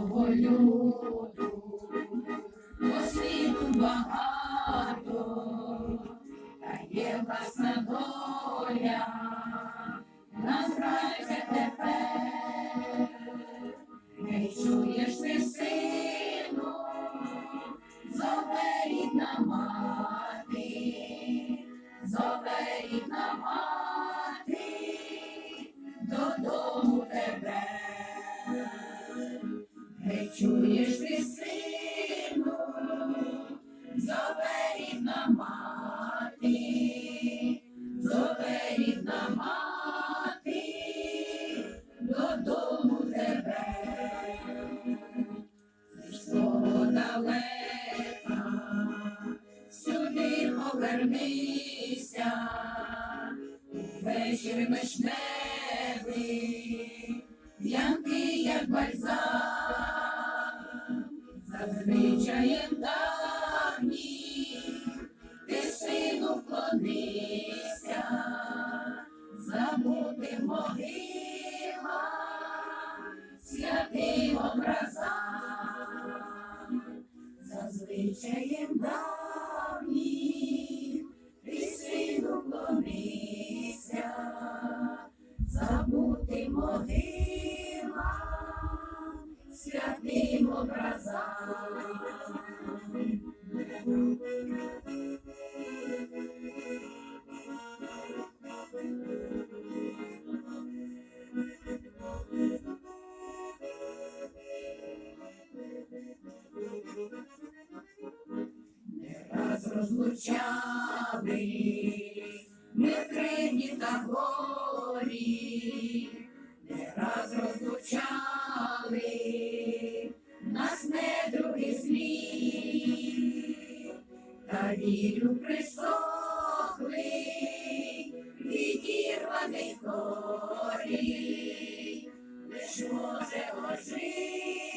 тобою, бо світу багато, та є власна доля. Чуєш ти сину, зове рідна мати, зове рідна мати, додому тебе. Свого далека, сюди повернися, вечір вишневий, п'янки, як бальзам, сину забути могила, святим образам, за звичаєм давнім, ти сину вклонися, забути могила, святим образам. Не раз розлучали, ми в кривні та горі, не раз розлучали, нас не другі злі, та вірю присохли, відірваний корінь, лиш може ожити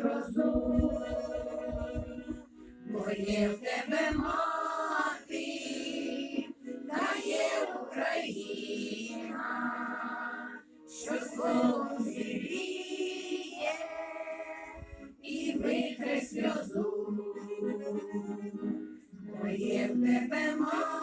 грозу, бо є в тебе мати, та є Україна, що словом зіріє і витре сльозу, бо є в тебе мати,